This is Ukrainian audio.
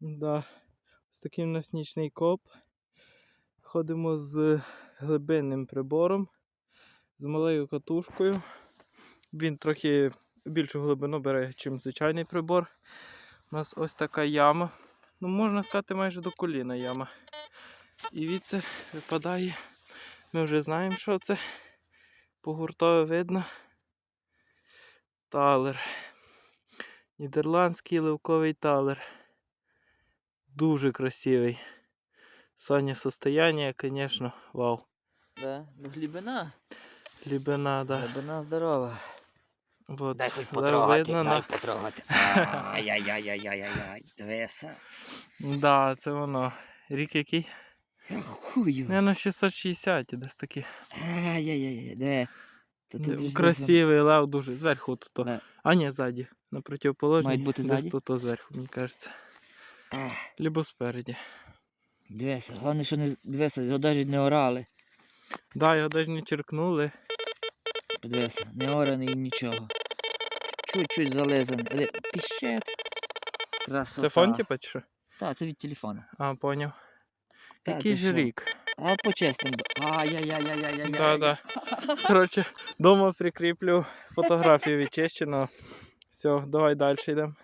Да. Ось такий у нас нічний коп. Ходимо з глибинним прибором, з малою катушкою. Він трохи більшу глибину бере, ніж звичайний прибор. У нас ось така яма. Ну, можна сказати, майже до коліна яма. І від це випадає. Ми вже знаємо, що це. По гуртові видно. Талер. Нідерландський ливковий талер. Дуже красивий. Саня состояние, конечно, вау. Да. Ну, глибина. Глибина, да. Глибина здорова. Вот. Дай хоч потрогати, видно дай на... потрогати. Ай-яй-яй-яй-яй-яй. Дивися. Да, це воно. Рік який? Хую. Не, ну 660 десь такі. Ай-яй-яй, де? Красивий лев дуже. Зверху тут. то. Да. А ні, ззаді. На противоположній. Мають бути десь ззаді? тут то зверху, мені кажеться. Ах, Либо спереді. Дивися, головне, що не дивися, його навіть не орали. Да, його навіть не черкнули. Подивися, не ораний нічого. Чуть-чуть зализаний. Але піщет. Красота. Це фон, типа, чи що? Так, це від телефона. А, поняв. Який ж рік? А по-чесному. Ай-яй-яй-яй-яй-яй. Да, да. Коротше, дома прикріплю фотографію відчищеного. Все, давай далі йдемо.